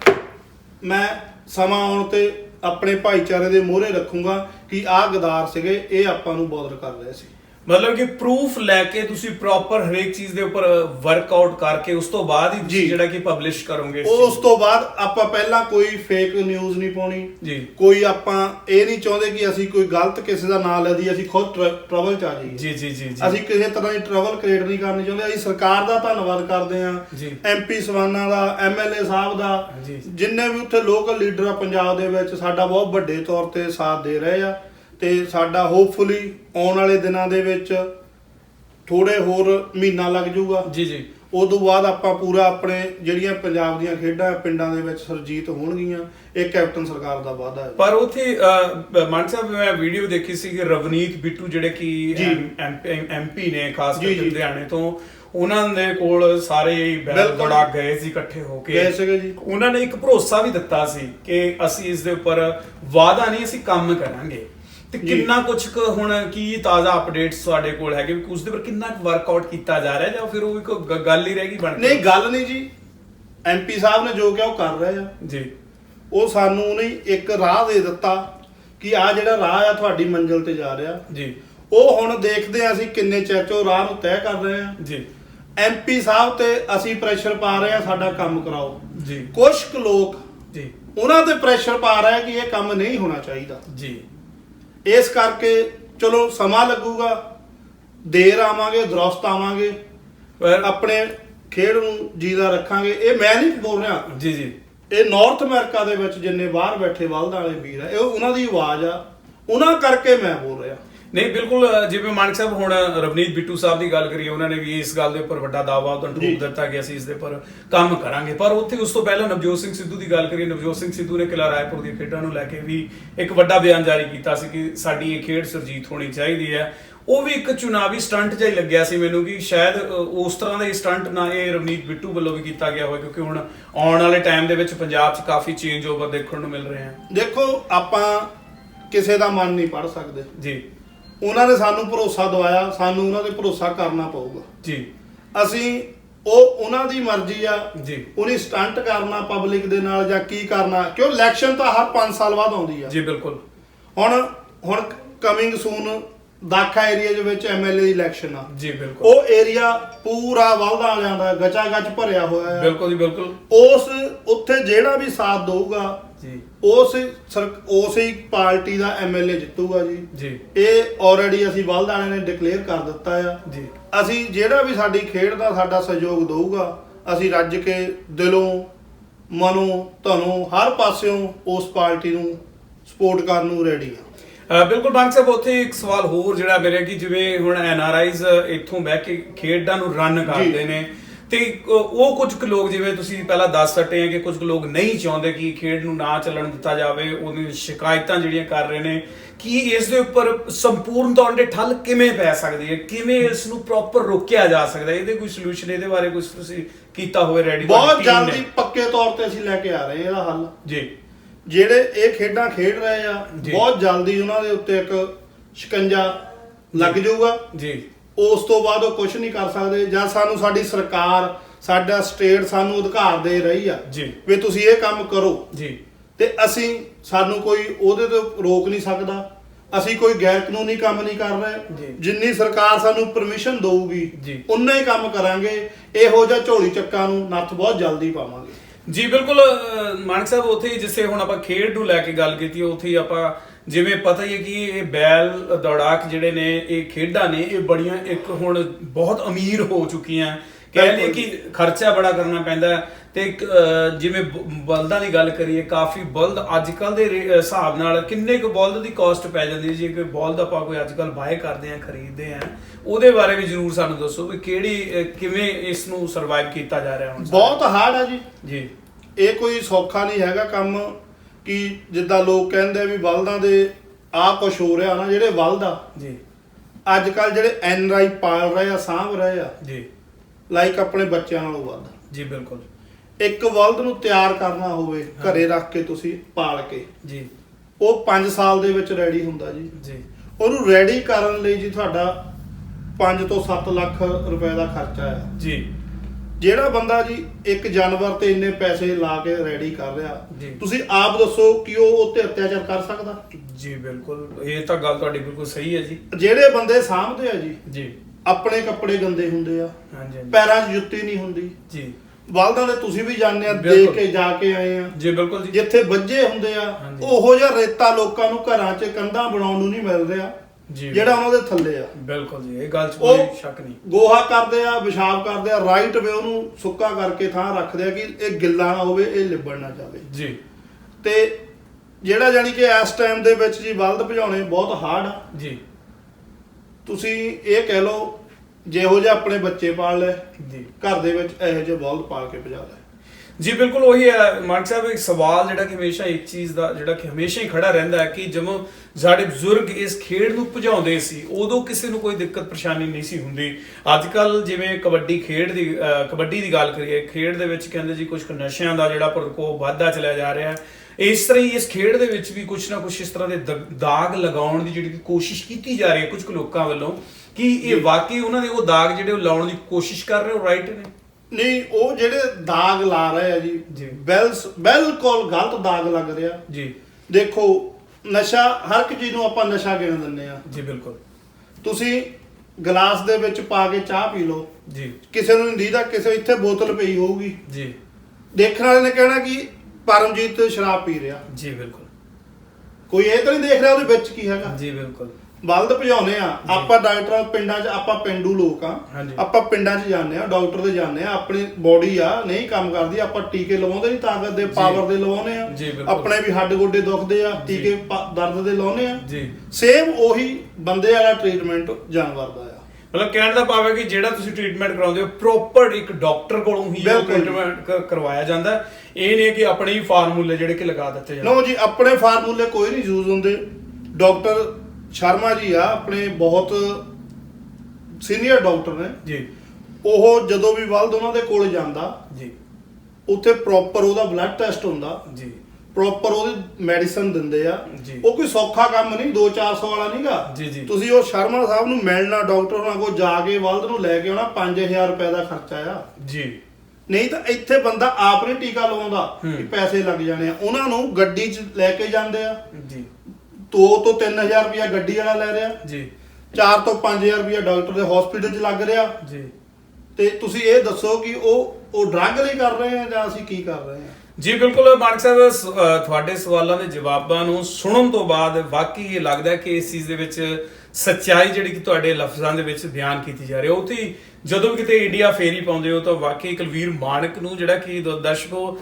ਮੈਂ ਸਮਾਂ ਆਉਣ ਤੇ ਆਪਣੇ ਭਾਈਚਾਰੇ ਦੇ ਮੋਹਰੇ ਰੱਖੂੰਗਾ ਕਿ ਆਹ ਗਦਾਰ ਸੀਗੇ, ਇਹ ਆਪਾਂ ਨੂੰ ਬੋਦਰ ਕਰ ਰਹੇ ਸੀ। ਮਤਲਬ ਕਿ ਪ੍ਰੂਫ ਲੈ ਕੇ ਤੁਸੀਂ ਪ੍ਰੋਪਰ ਹਰੇਕ ਚੀਜ਼ ਦੇ ਉੱਪਰ ਵਰਕਆਊਟ ਕਰਕੇ ਉਸ ਤੋਂ ਬਾਅਦ ਹੀ ਤੁਸੀਂ। ਜਿਹੜਾ ਕਿ ਪਬਲਿਸ਼ ਕਰੋਗੇ ਉਸ ਤੋਂ ਬਾਅਦ ਆਪਾਂ ਪਹਿਲਾਂ ਕੋਈ ਫੇਕ ਨਿਊਜ਼ ਨਹੀਂ ਪਾਉਣੀ। ਜੀ। ਕੋਈ ਆਪਾਂ ਇਹ ਨਹੀਂ ਚਾਹੁੰਦੇ ਕਿ ਅਸੀਂ ਕੋਈ ਗਲਤ ਕਿਸੇ ਦਾ ਨਾਮ ਲੈ ਦਈਏ ਅਸੀਂ ਖੁਦ ਟਰਬਲ ਚ ਆ ਜਾਈਏ। ਜੀ ਜੀ ਜੀ ਅਸੀਂ ਕਿਸੇ ਤਰ੍ਹਾਂ ਦੀ ਟਰਬਲ ਕ੍ਰੀਏਟ ਨਹੀਂ ਕਰਨੀ ਚਾਹੁੰਦੇ। ਅਸੀਂ ਸਰਕਾਰ ਦਾ ਧੰਨਵਾਦ ਕਰਦੇ ਜੀ। ਐਮਪੀ ਸਵਾਨਾ ਦਾ ਐਮਐਲਏ ਸਾਹਿਬ ਦਾ। ਜਿੰਨੇ ਵੀ ਉੱਥੇ ਲੋਕਲ ਲੀਡਰ ਆ ਪੰਜਾਬ ਦੇ ਵਿੱਚ ਸਾਡਾ ਬਹੁਤ ਵੱਡੇ ਤੌਰ ਤੇ ਸਾਥ ਦੇ ਰਹੇ ਆ। ਤੇ ਸਾਡਾ ਹੋਪਫੁਲੀ ਆਉਣ ਵਾਲੇ ਦਿਨਾਂ ਦੇ ਵਿੱਚ ਥੋੜੇ ਹੋਰ ਮਹੀਨਾ ਲੱਗ ਜਾਊਗਾ ਜੀ ਜੀ ਉਦੋਂ ਬਾਅਦ ਆਪਾਂ ਪੂਰਾ ਆਪਣੇ ਜਿਹੜੀਆਂ ਪੰਜਾਬ ਦੀਆਂ ਖੇਡਾਂ ਪਿੰਡਾਂ ਦੇ ਵਿੱਚ ਸਰਜੀਤ ਹੋਣਗੀਆਂ ਇਹ ਕੈਪਟਨ ਸਰਕਾਰ ਦਾ ਵਾਅਦਾ ਹੈ ਪਰ ਉਥੇ ਮਾਨ ਸਾਹਿਬ ਮੈਂ ਵੀਡੀਓ ਦੇਖੀ ਸੀ ਕਿ ਰਵਨੀਤ ਬਿੱਟੂ ਜਿਹੜੇ ਕਿ। ਐਮਪੀ ਨੇ ਖਾਸ ਕਰਕੇ। ਲੁਧਿਆਣੇ ਤੋਂ ਉਹਨਾਂ ਦੇ ਕੋਲ ਸਾਰੇ। ਦੌੜਾ ਗਏ ਸੀ ਇਕੱਠੇ ਹੋ ਕੇ ਗਏ ਸੀਗੇ ਜੀ। ਉਹਨਾਂ ਨੇ ਇੱਕ ਭਰੋਸਾ ਵੀ ਦਿੱਤਾ ਸੀ ਕਿ ਅਸੀਂ ਇਸ ਦੇ ਉੱਪਰ ਵਾਅਦਾ ਨਹੀਂ ਅਸੀਂ ਕੰਮ ਕਰਾਂਗੇ ਤੇ। ਕਿੰਨਾ ਕੁਝ ਕੁ ਹੁਣ ਕੀ ਤਾਜ਼ਾ ਅਪਡੇਟਸ ਤੁਹਾਡੇ ਕੋਲ ਹੈਗੇ? ਵੀ ਉਸ ਦੇ ਉੱਪਰ ਕਿੰਨਾ ਵਰਕਆਊਟ ਕੀਤਾ ਜਾ ਰਿਹਾ ਜਾਂ ਫਿਰ ਉਹ ਇੱਕ ਗ- ਗੱਲ ਹੀ ਰਹਿ ਗਈ ਬਣ ਕੇ? ਨਹੀਂ ਗੱਲ ਨਹੀਂ ਜੀ। ਐਮਪੀ ਸਾਹਿਬ ਨੇ ਜੋ ਕਿਹਾ ਉਹ ਕਰ ਰਹੇ ਆ। ਜੀ। ਉਹ ਸਾਨੂੰ ਨਹੀਂ ਇੱਕ ਰਾਹ ਦੇ ਦਿੱਤਾ ਕਿ ਆ ਜਿਹੜਾ ਰਾਹ ਆ ਤੁਹਾਡੀ ਮੰਜ਼ਿਲ ਤੇ ਜਾ ਰਿਹਾ। ਜੀ। ਉਹ ਹੁਣ ਦੇਖਦੇ ਆ ਅਸੀਂ ਕਿੰਨੇ ਚੈਚੋ ਰਾਹ ਨੂੰ ਤੈਅ ਕਰ ਰਹੇ ਆ। ਜੀ। ਐਮਪੀ ਸਾਹਿਬ ਤੇ ਅਸੀਂ ਪ੍ਰੈਸ਼ਰ ਪਾ ਰਹੇ ਆ ਸਾਡਾ ਕੰਮ ਕਰਾਓ। ਜੀ। ਕੁਝ ਕੁ ਲੋਕ ਜੀ। ਉਹਨਾਂ ਤੇ ਪ੍ਰੈਸ਼ਰ ਪਾ ਰਹੇ ਆ ਕਿ ਇਹ ਕੰਮ ਨਹੀਂ ਹੋਣਾ ਚਾਹੀਦਾ। ਜੀ। ਇਸ ਕਰਕੇ ਚਲੋ ਸਮਾਂ ਲੱਗੂਗਾ ਦੇਰ ਆਵਾਂਗੇ ਦਰੁਸਤ ਆਵਾਂਗੇ ਪਰ ਆਪਣੇ ਖੇਡ ਨੂੰ ਜੀਦਾ ਰੱਖਾਂਗੇ। ਇਹ ਮੈਂ ਨਹੀਂ ਬੋਲ ਰਿਹਾ। ਜੀ ਜੀ। ਇਹ ਨਾਰਥ ਅਮਰੀਕਾ ਦੇ ਵਿੱਚ ਜਿੰਨੇ ਬਾਹਰ ਬੈਠੇ ਬਲਦ ਵਾਲੇ ਵੀਰ ਆ ਇਹ ਉਹਨਾਂ ਦੀ ਆਵਾਜ਼ ਆ। ਉਹਨਾਂ ਕਰਕੇ ਮੈਂ ਬੋਲ ਰਿਹਾ। ਨਹੀਂ ਬਿਲਕੁਲ ਜਿਵੇਂ ਮਾਨਕ ਸਾਹਿਬ ਹੁਣ ਰਵਨੀਤ ਬਿੱਟੂ ਸਾਹਿਬ ਦੀ ਗੱਲ ਕਰੀਏ ਉਹਨਾਂ ਨੇ ਵੀ ਇਸ ਗੱਲ ਦੇ ਉੱਪਰ ਵੱਡਾ ਦਾਅਵਾ ਉਦੋਂ। ਠੋਕ ਦਿੱਤਾ ਕਿ ਅਸੀਂ ਇਸ ਦੇ ਉੱਪਰ ਕੰਮ ਕਰਾਂਗੇ। ਪਰ ਉੱਥੇ ਉਸ ਤੋਂ ਪਹਿਲਾਂ ਨਵਜੋਤ ਸਿੰਘ ਸਿੱਧੂ ਦੀ ਗੱਲ ਕਰੀਏ ਨਵਜੋਤ ਸਿੰਘ ਸਿੱਧੂ ਨੇ ਕਿਲਾ ਰਾਏਪੁਰ ਦੀ ਖੇਡਾਂ ਨੂੰ ਲੈ ਕੇ ਵੀ ਇੱਕ ਵੱਡਾ ਬਿਆਨ ਜਾਰੀ ਕੀਤਾ ਸੀ ਕਿ ਸਾਡੀ ਇਹ ਖੇਡ ਸਰਜੀਤ ਹੋਣੀ ਚਾਹੀਦੀ ਹੈ। ਉਹ ਵੀ ਇੱਕ ਚੁਣਾਵੀ ਸਟੰਟ ਜਿਹਾ ਹੀ ਲੱਗਿਆ ਸੀ ਮੈਨੂੰ ਕਿ ਸ਼ਾਇਦ ਉਸ ਤਰ੍ਹਾਂ ਦਾ ਹੀ ਸਟੰਟ ਨਾ ਇਹ ਰਵਨੀਤ ਬਿੱਟੂ ਵੱਲੋਂ ਵੀ ਕੀਤਾ ਗਿਆ ਹੋਵੇ ਕਿਉਂਕਿ ਹੁਣ ਆਉਣ ਵਾਲੇ ਟਾਈਮ ਦੇ ਵਿੱਚ ਪੰਜਾਬ 'ਚ ਕਾਫੀ ਚੇਂਜ ਓਵਰ ਦੇਖਣ ਨੂੰ ਮਿਲ ਰਹੇ ਹਨ ਦੇਖੋ ਆਪਾਂ ਕਿਸੇ ਦਾ ਮਨ ਨਹੀਂ ਪੜ ਸਕਦੇ। ਜੀ। ਉਹਨਾਂ ਨੇ ਸਾਨੂੰ ਭਰੋਸਾ ਦਵਾਇਆ ਸਾਨੂੰ ਉਹਨਾਂ ਤੇ ਭਰੋਸਾ ਕਰਨਾ ਪਊਗਾ। ਜੀ। ਅਸੀਂ ਉਹ ਉਹਨਾਂ ਦੀ ਮਰਜ਼ੀ ਆ ਜੀ। ਉਹਨੇ ਸਟੰਟ ਕਰਨਾ ਪਬਲਿਕ ਦੇ ਨਾਲ ਜਾਂ ਕੀ ਕਰਨਾ ਕਿਉਂ ਇਲੈਕਸ਼ਨ ਤਾਂ ਹਰ 5 ਸਾਲ ਬਾਅਦ ਆਉਂਦੀ ਆ। ਜੀ ਬਿਲਕੁਲ। ਹੁਣ ਹੁਣ ਕਮਿੰਗ ਸੂਨ ਦਾਖਾ ਏਰੀਆ ਦੇ ਵਿੱਚ ਐਮਐਲਏ ਦੀ ਇਲੈਕਸ਼ਨ ਆ। ਜੀ ਬਿਲਕੁਲ। ਉਹ ਏਰੀਆ ਪੂਰਾ ਵਲਦਾ ਵਾਲਿਆਂ ਦਾ ਗਚਾ ਗੱਚ ਭਰਿਆ ਹੋਇਆ ਹੈ ਬਿਲਕੁਲ ਜੀ ਬਿਲਕੁਲ। ਉਸ ਉੱਥੇ ਜਿਹੜਾ ਵੀ ਸਾਥ ਦਊਗਾ ਜੀ। ਉਸ ਸਰ- ਉਸੇ ਹੀ ਪਾਰਟੀ ਦਾ ਐਮਐਲਏ ਜਿੱਤੂਗਾ ਜੀ। ਜੀ। ਇਹ ਆਲਰੇਡੀ ਅਸੀਂ ਬਲਦ ਵਾਲਿਆਂ ਨੇ ਡਿਕਲੇਅਰ ਕਰ ਦਿੱਤਾ ਆ। ਜੀ। ਅਸੀਂ ਜਿਹੜਾ ਵੀ ਸਾਡੀ ਖੇਡ ਦਾ ਸਾਡਾ ਸਹਿਯੋਗ ਦਊਗਾ ਅਸੀਂ ਰੱਜ ਕੇ ਦਿਲੋਂ ਮਨੋਂ ਧਨੋਂ ਹਰ ਪਾਸਿਓਂ ਉਸ ਪਾਰਟੀ ਨੂੰ ਸਪੋਰਟ ਕਰਨ ਨੂੰ ਰੈਡੀ ਆ। ਬਿਲਕੁਲ ਬਾਂਕ ਸਾਹਿਬ ਉੱਥੇ ਇੱਕ ਸਵਾਲ ਹੋਰ ਜਿਹੜਾ ਮੇਰੇ ਕਿ ਜਿਵੇਂ ਹੁਣ ਐਨਆਰਆਈਜ਼ ਇੱਥੋਂ ਬਹਿ ਕੇ ਖੇਡਾਂ ਨੂੰ ਰਨ ਕਰਦੇ ਨੇ ਤੇ ਉਹ ਕੁਝ ਕੁ ਲੋਕ ਜਿਵੇਂ ਤੁਸੀਂ ਪਹਿਲਾਂ ਦੱਸ ਸਟੇ ਆ ਕਿ ਕੁਝ ਕੁ ਲੋਕ ਨਹੀਂ ਚਾਹੁੰਦੇ ਕਿ ਖੇਡ ਨੂੰ ਨਾ ਚੱਲਣ ਦਿੱਤਾ ਜਾਵੇ ਉਹਦੀ ਸ਼ਿਕਾਇਤਾਂ ਜਿਹੜੀਆਂ ਕਰ ਰਹੇ ਨੇ ਕੀ ਇਸ ਦੇ ਉੱਪਰ ਸੰਪੂਰਨ ਤੌਰ ਤੇ ਠੱਲ ਕਿਵੇਂ ਪੈ ਸਕਦੀ ਹੈ? ਕਿਵੇਂ ਇਸ ਨੂੰ ਪ੍ਰੋਪਰ ਰੋਕਿਆ ਜਾ ਸਕਦਾ ਹੈ? ਇਹਦੇ ਕੋਈ ਸੋਲੂਸ਼ਨ ਇਹਦੇ ਬਾਰੇ ਕੁਝ ਤੁਸੀਂ ਕੀਤਾ ਹੋਵੇ ਰੈਡੀ ਬਹੁਤ ਜਲਦੀ ਪੱਕੇ ਤੌਰ ਤੇ ਅਸੀਂ ਲੈ ਕੇ ਆ ਰਹੇ ਹਾਂ ਇਹਦਾ ਹੱਲ। ਜੀ। ਜਿਹੜੇ ਇਹ ਖੇਡਾਂ ਖੇਡ ਰਹੇ ਆ। ਬਹੁਤ ਜਲਦੀ ਉਹਨਾਂ ਦੇ ਉੱਤੇ ਇੱਕ ਸ਼ਿਕੰਜਾ ਲੱਗ ਜਾਊਗਾ। ਜੀ। ਉਸ ਤੋਂ ਬਾਅਦ ਉਹ ਕੁਝ ਨਹੀਂ ਕਰ ਸਕਦੇ ਜਾਂ ਸਾਨੂੰ ਸਾਡੀ ਸਰਕਾਰ ਸਾਡਾ ਸਟੇਟ ਸਾਨੂੰ ਅਧਿਕਾਰ ਦੇ ਰਹੀ ਆ ਜੀ। ਵੀ ਤੁਸੀਂ ਇਹ ਕੰਮ ਕਰੋ। ਜੀ। ਤੇ ਅਸੀਂ ਸਾਨੂੰ ਕੋਈ ਉਹਦੇ ਤੋਂ ਰੋਕ ਨਹੀਂ ਸਕਦਾ। ਅਸੀਂ ਕੋਈ ਗੈਰ ਕਾਨੂੰਨੀ ਕੰਮ ਨਹੀਂ ਕਰ। ਰਹੇ। ਜਿੰਨੀ ਸਰਕਾਰ ਸਾਨੂੰ ਪਰਮਿਸ਼ਨ ਦਊਗੀ ਜੀ। ਉਨਾ ਹੀ ਕੰਮ ਕਰਾਂਗੇ। ਇਹੋ ਜਿਹਾ ਝੋਲੀ ਚੱਕਾਂ ਨੂੰ ਨੱਥ ਬਹੁਤ ਜਲਦੀ ਪਾਵਾਂਗੇ। ਜੀ ਬਿਲਕੁਲ ਮਾਨਕ ਸਾਹਿਬ ਉੱਥੇ ਜਿਸੇ ਹੁਣ ਆਪਾਂ ਖੇਡ ਨੂੰ ਲੈ ਕੇ ਗੱਲ ਕੀਤੀ ਉੱਥੇ ਹੀ ਆਪਾਂ ਜਿਵੇਂ ਪਤਾ ਹੀ ਹੈ ਕਿ ਇਹ ਬੈਲ ਦੌੜਾਕ ਜਿਹੜੇ ਨੇ ਇਹ ਖੇਡਾਂ ਨੇ ਇਹ ਬੜੀਆਂ ਇੱਕ ਹੁਣ ਬਹੁਤ ਅਮੀਰ ਹੋ ਚੁੱਕੀਆਂ। ਕਹਿ ਲਈਏ ਕਿ ਖਰਚਾ ਬੜਾ ਕਰਨਾ ਪੈਂਦਾ ਤੇ ਜਿਵੇਂ ਬਲਦਾਂ ਦੀ ਗੱਲ ਕਰੀਏ ਕਾਫੀ ਬਲਦ ਅੱਜ ਕੱਲ ਦੇ ਹਿਸਾਬ ਨਾਲ ਕਿੰਨੇ ਕੁ ਬਲਦ ਦੀ ਕਾਸਟ ਪੈ ਜਾਂਦੀ ਜੇ ਕੋਈ ਬਲਦ ਆਪਾਂ ਕੋਈ ਅੱਜ ਕੱਲ ਬਾਏ ਕਰਦੇ ਆ ਖਰੀਦਦੇ ਆ ਉਹਦੇ ਬਾਰੇ ਵੀ ਜਰੂਰ ਸਾਨੂੰ ਦੱਸੋ ਵੀ ਕਿਹੜੀ ਕਿਵੇਂ ਇਸ ਨੂੰ ਸਰਵਾਈਵ ਕੀਤਾ ਜਾ ਰਿਹਾ ਹੁਣ ਬਹੁਤ ਹਾਰਡ ਆ ਜੀ। ਜੀ। ਇਹ ਕੋਈ ਸੌਖਾ ਨਹੀਂ ਹੈਗਾ ਕੰਮ। ਕਿ ਜਿੱਦਾਂ ਲੋਕ ਕਹਿੰਦੇ ਆ ਵੀ ਬਲਦਾਂ ਦੇ ਆ ਕੁਝ ਹੋ ਰਿਹਾ ਨਾ ਜਿਹੜੇ ਬਲਦ ਆ ਜੀ। ਅੱਜ ਕੱਲ ਜਿਹੜੇ ਐਨਰਾਈ ਪਾਲ ਰਹੇ ਆ ਸਾਂਭ ਰਹੇ ਆ ਜੀ। ਲਾਈਕ ਆਪਣੇ ਬੱਚਿਆਂ ਨਾਲੋਂ ਵੱਧ। ਜੀ ਬਿਲਕੁਲ। ਇੱਕ ਬਲਦ ਨੂੰ ਤਿਆਰ ਕਰਨਾ ਹੋਵੇ ਘਰੇ ਰੱਖ ਕੇ ਤੁਸੀਂ ਪਾਲ ਕੇ ਜੀ। ਉਹ 5 ਸਾਲ ਦੇ ਵਿੱਚ ਰੈਡੀ ਹੁੰਦਾ ਜੀ। ਜੀ। ਉਹਨੂੰ ਰੈਡੀ ਕਰਨ ਲਈ ਜੀ ਤੁਹਾਡਾ 5 ਤੋਂ 7 ਲੱਖ ਰੁਪਏ ਦਾ ਖਰਚਾ ਆ। ਜੀ। ਜਿਹੜਾ ਬੰਦਾ ਜੀ ਇੱਕ ਜਾਨਵਰ ਤੇ ਇੰਨੇ ਪੈਸੇ ਲਾ ਕੇ ਰੈਡੀ ਕਰ ਰਿਹਾ ਜੀ। ਤੁਸੀਂ ਆਪ ਦੱਸੋ ਕਿ ਉਹ ਉੱਤੇ ਅਤਿਆਚਾਰ ਕਰ ਸਕਦਾ? ਜੀ ਬਿਲਕੁਲ। ਇਹ ਤਾਂ ਗੱਲ ਤੁਹਾਡੀ ਬਿਲਕੁਲ ਸਹੀ ਹੈ ਜੀ। ਜਿਹੜੇ ਬੰਦੇ ਸਾਂਭਦੇ ਆ ਜੀ ਜੀ। ਆਪਣੇ ਕੱਪੜੇ ਗੰਦੇ ਹੁੰਦੇ ਆ ਹਾਂਜੀ ਹਾਂਜੀ। ਪੈਰਾਂ 'ਚ ਜੁੱਤੀ ਨਹੀਂ ਹੁੰਦੀ। ਜੀ। ਬਲਦਾਂ ਦੇ ਤੁਸੀਂ ਵੀ ਜਾਣਦੇ ਆ ਬਿਲਕੁਲ। ਦੇਖ ਕੇ ਜਾ ਕੇ ਆਏ ਆ। ਜੀ ਬਿਲਕੁਲ ਜੀ। ਜਿੱਥੇ ਵੱਜੇ ਹੁੰਦੇ ਆ ਹਾਂਜੀ। ਉਹੋ ਜਿਹਾ ਰੇਤਾ ਲੋਕਾਂ ਨੂੰ ਘਰਾਂ 'ਚ ਕੰਧਾਂ ਬਣਾਉਣ ਨੂੰ ਨਹੀਂ ਮਿਲ ਰਿਹਾ। ਜੀ ਜਿਹੜਾ ਉਹਨਾਂ ਦੇ ਥੱਲੇ ਆ। ਬਿਲਕੁਲ ਜੀ ਇਹ ਗੱਲ 'ਚ ਕੋਈ ਉਹ ਸ਼ੱਕ ਨਹੀਂ। ਗੋਹਾ ਕਰਦੇ ਆ ਪਿਸ਼ਾਬ ਕਰਦੇ ਆ ਰਾਈਟ ਵੇ ਉਹਨੂੰ ਸੁੱਕਾ ਕਰਕੇ ਥਾਂ ਰੱਖਦੇ ਆ ਕਿ ਇਹ ਗਿੱਲਾ ਨਾ ਹੋਵੇ ਇਹ ਲਿਬੜ ਨਾ ਜਾਵੇ। ਜੀ। ਤੇ ਜਿਹੜਾ ਜਾਨੀ ਕਿ ਇਸ ਟਾਈਮ ਦੇ ਵਿੱਚ ਜੀ ਬਲਦ ਭਜਾਉਣੇ ਬਹੁਤ ਹਾਰਡ ਆ। ਜੀ। ਤੁਸੀਂ ਇਹ ਕਹਿ ਲਓ ਜਿਹੋ ਜਿਹਾ ਆਪਣੇ ਬੱਚੇ ਪਾਲ ਲੈ ਜੀ। ਘਰ ਦੇ ਵਿੱਚ ਇਹੋ ਜਿਹੇ ਬਲਦ ਪਾਲ ਕੇ ਭਜਾ ਲੈ। ਜੀ ਬਿਲਕੁਲ ਉਹੀ ਹੈ। ਮਾਨਕ ਸਾਹਿਬ ਇੱਕ ਸਵਾਲ ਜਿਹੜਾ ਕਿ ਹਮੇਸ਼ਾ ਇੱਕ ਚੀਜ਼ ਦਾ ਜਿਹੜਾ ਕਿ ਹਮੇਸ਼ਾ ਹੀ ਖੜਾ ਰਹਿੰਦਾ ਹੈ ਕਿ ਜਦੋਂ ਸਾਡੇ ਬਜ਼ੁਰਗ ਇਸ ਖੇਡ ਨੂੰ ਭਜਾਉਂਦੇ ਸੀ ਉਦੋਂ ਕਿਸੇ ਨੂੰ ਕੋਈ ਦਿੱਕਤ ਪਰੇਸ਼ਾਨੀ ਨਹੀਂ ਸੀ ਹੁੰਦੀ। ਅੱਜ ਕੱਲ ਜਿਵੇਂ ਕਬੱਡੀ ਖੇਡ ਦੀ ਕਬੱਡੀ ਦੀ ਗੱਲ ਕਰੀਏ ਖੇਡ ਦੇ ਵਿੱਚ ਕਹਿੰਦੇ ਜੀ ਕੁਝ ਨਸ਼ਿਆਂ ਦਾ ਜਿਹੜਾ ਪ੍ਰਕੋਪ ਵੱਧਦਾ ਚਲਿਆ ਜਾ ਰਿਹਾ ਹੈ। ਇਸ ਤਰ੍ਹਾਂ ਹੀ ਇਸ ਖੇਡ ਦੇ ਵਿੱਚ ਵੀ ਕੁਝ ਨਾ ਕੁਝ ਇਸ ਤਰ੍ਹਾਂ ਦੇ ਦਾਗ ਲਗਾਉਣ ਦੀ ਜਿਹੜੀ ਕੋਸ਼ਿਸ਼ ਕੀਤੀ ਜਾ ਰਹੀ ਹੈ ਕੁਝ ਕੁ ਲੋਕਾਂ ਵੱਲੋਂ ਕਿ ਇਹ ਵਾਕਈ ਉਹਨਾਂ ਦੇ ਉਹ ਦਾਗ ਜਿਹੜੇ ਉਹ ਲਾਉਣ ਦੀ ਕੋਸ਼ਿਸ਼ ਕਰ ਰਹੇ ਹੋ ਰਾਈਟ ਨੇ? ਨਹੀਂ ਉਹ ਜਿਹੜੇ ਦਾਗ ਲਾ ਰਹੇ ਆ ਜੀ। ਜੀ। ਬਿਲਸ ਬਿਲਕੁਲ ਗਲਤ ਦਾਗ ਲੱਗ ਰਿਹਾ। ਜੀ। ਦੇਖੋ ਨਸ਼ਾ ਹਰ ਇੱਕ ਚੀਜ਼ ਨੂੰ ਆਪਾਂ ਨਸ਼ਾ ਗਿਣ ਦਿੰਦੇ ਆ। ਜੀ ਬਿਲਕੁਲ। ਤੁਸੀਂ ਗਲਾਸ ਦੇ ਵਿੱਚ ਪਾ ਕੇ ਚਾਹ ਪੀ ਲਓ। ਜੀ। ਕਿਸੇ ਨੂੰ ਨਹੀਂ ਦੀਦਾ ਕਿਸੇ ਇੱਥੇ ਬੋਤਲ ਪਈ ਹੋਊਗੀ। ਜੀ। ਦੇਖਣ ਵਾਲੇ ਨੇ ਕਹਿਣਾ ਕਿ ਪਰਮਜੀਤ ਸ਼ਰਾਬ ਪੀ ਰਿਹਾ। ਜੀ ਬਿਲਕੁਲ। ਕੋਈ ਇਹ ਤਾਂ ਨਹੀਂ ਦੇਖ ਰਿਹਾ ਉਹਦੇ ਵਿੱਚ ਕੀ ਹੈਗਾ? ਜੀ ਬਿਲਕੁਲ। ਬਲਦ ਭਜਾਉਨੇ ਆ। ਆਪਾਂ ਡਾਕਟਰਾਂ ਪਿੰਡਾਂ 'ਚ ਆਪਾਂ ਪਿੰਡੂ ਲੋਕ ਆ। ਹਾਂਜੀ। ਆਪਾਂ ਪਿੰਡਾਂ 'ਚ ਜਾਂਦੇ ਆ ਡਾਕਟਰ ਦੇ ਜਾਂਦੇ ਆ ਆਪਣੀ ਬੋਡੀ ਆ ਨਹੀਂ ਕੰਮ ਕਰਦੀ ਆਪਾਂ ਟੀਕੇ ਲਵਾਉਂਦੇ ਨਹੀਂ ਤਾਕਤ ਦੇ ਪਾਵਰ ਦੇ ਲਵਾਉਂਦੇ ਆ। ਜੀ, ਬਿਲਕੁਲ। ਆਪਣੇ ਵੀ ਹੱਡ ਗੋਡੇ ਦੁਖਦੇ ਆ ਟੀਕੇ ਪ- ਦਰਦ ਦੇ ਲਾਉਂਦੇ ਆ। ਜੀ। ਸੇਮ ਉਹੀ ਬੰਦੇ ਵਾਲਾ ਟ੍ਰੀਟਮੈਂਟ ਜਾਨਵਰ ਦਾ ਆ। ਮਤਲਬ ਕਹਿਣ ਦਾ ਭਾਵ ਹੈ ਕਿ ਜਿਹੜਾ ਤੁਸੀਂ ਟ੍ਰੀਟਮੈਂਟ ਕਰਾਉਂਦੇ ਹੋ ਪ੍ਰੋਪਰ ਇੱਕ ਡਾਕਟਰ ਕੋਲੋਂ ਹੀ ਬਿਲਕੁਲ। ਟ੍ਰੀਟਮੈਂਟ ਕਰਵਾਇਆ ਜਾਂਦਾ। ਹੈ। ਇਹ ਨਹੀਂ ਕਿ ਆਪਣੇ ਹੀ ਫਾਰਮੂਲੇ ਜਿਹੜੇ ਕਿ ਲਗਾ ਦਿੱਤੇ ਜਾਂਦੇ। ਨੋ ਜੀ ਆਪਣੇ ਫਾਰਮੂਲੇ ਕੋਈ ਨਹੀਂ ਯੂਜ਼ ਹੁੰਦੇ। ਡਾਕਟਰ ਸ਼ਰਮਾ ਜੀ ਆ ਆਪਣੇ ਬਹੁਤ ਸੀਨੀਅਰ ਡਾਕਟਰ ਨੇ। ਜੀ। ਉਹ ਜਦੋਂ ਵੀ ਬਲਦ ਉਹਨਾਂ ਦੇ ਕੋਲ ਜਾਂਦਾ ਜੀ। ਉੱਥੇ ਪ੍ਰੋਪਰ ਉਹਦਾ ਬਲੱਡ ਟੈਸਟ ਹੁੰਦਾ। ਜੀ। ਪ੍ਰੋਪਰ ਉਹਦੀ ਮੈਡੀਸਨ ਦਿੰਦੇ ਆ। ਉਹ ਕੋਈ ਸੌਖਾ ਕੰਮ ਨਹੀਂ 2-400 ਵਾਲਾ ਨਹੀਂਗਾ ਜੀ, ਜੀ। ਤੁਸੀਂ ਉਹ ਸ਼ਰਮਾ ਸਾਹਿਬ ਨੂੰ ਮਿਲਣਾ ਡਾਕਟਰ ਉਹਨਾਂ ਕੋਲ ਜਾ ਕੇ ਬਲਦ ਨੂੰ ਲੈ ਕੇ ਆਉਣਾ 5000 ਰੁਪਏ ਦਾ ਖਰਚਾ ਆ। ਜੀ। ਨਹੀਂ ਤਾਂ ਇੱਥੇ ਬੰਦਾ ਆਪ ਨਹੀਂ ਟੀਕਾ ਲਵਾਉਂਦਾ। ਕਿ ਪੈਸੇ ਲੱਗ ਜਾਣੇ ਆ। ਉਹਨਾਂ ਨੂੰ ਗੱਡੀ 'ਚ ਲੈ ਕੇ ਜਾਂਦੇ ਆ। ਜੀ। 2 ਤੋਂ 3000 ਰੁਪਇਆ ਗੱਡੀ ਵਾਲਾ ਲੈ ਰਿਹਾ। ਜੀ। 4 ਤੋਂ 5000 ਰੁਪਇਆ ਡਾਕਟਰ ਦੇ ਹਸਪੀਟਲ 'ਚ ਲੱਗ ਰਿਹਾ। ਜੀ। ਤੇ ਤੁਸੀਂ ਇਹ ਦੱਸੋ ਕਿ ਉਹ ਉਹ ਡਰੱਗ ਲਈ ਕਰ ਰਹੇ ਆ ਜਾਂ ਅਸੀਂ ਕੀ ਕਰ ਰਹੇ ਆ? ਜੀ ਬਿਲਕੁਲ ਮਾਨਕ ਸਾਹਿਬ ਸ- ਅ, ਤੁਹਾਡੇ ਸਵਾਲਾਂ ਦੇ ਜਵਾਬਾਂ ਨੂੰ ਸੁਣਨ ਤੋਂ ਬਾਅਦ ਵਾਕਈ ਇਹ ਲੱਗਦਾ ਹੈ ਕਿ ਇਸ ਚੀਜ਼ ਦੇ ਵਿੱਚ ਸੱਚਾਈ ਜਿਹੜੀ ਕਿ ਤੁਹਾਡੇ ਲਫ਼ਜ਼ਾਂ ਦੇ ਵਿੱਚ ਬਿਆਨ ਕੀਤੀ ਜਾ ਰਹੀ ਹੈ। ਉੱਥੇ ਜਦੋਂ ਵੀ ਕਿਤੇ ਇੰਡੀਆ ਫੇਰੀ ਪਾਉਂਦੇ ਹੋ ਤਾਂ ਵਾਕਈ ਕੁਲਵੀਰ ਮਾਨਕ ਨੂੰ ਜਿਹੜਾ ਕਿ ਦਰਸ਼ਕੋ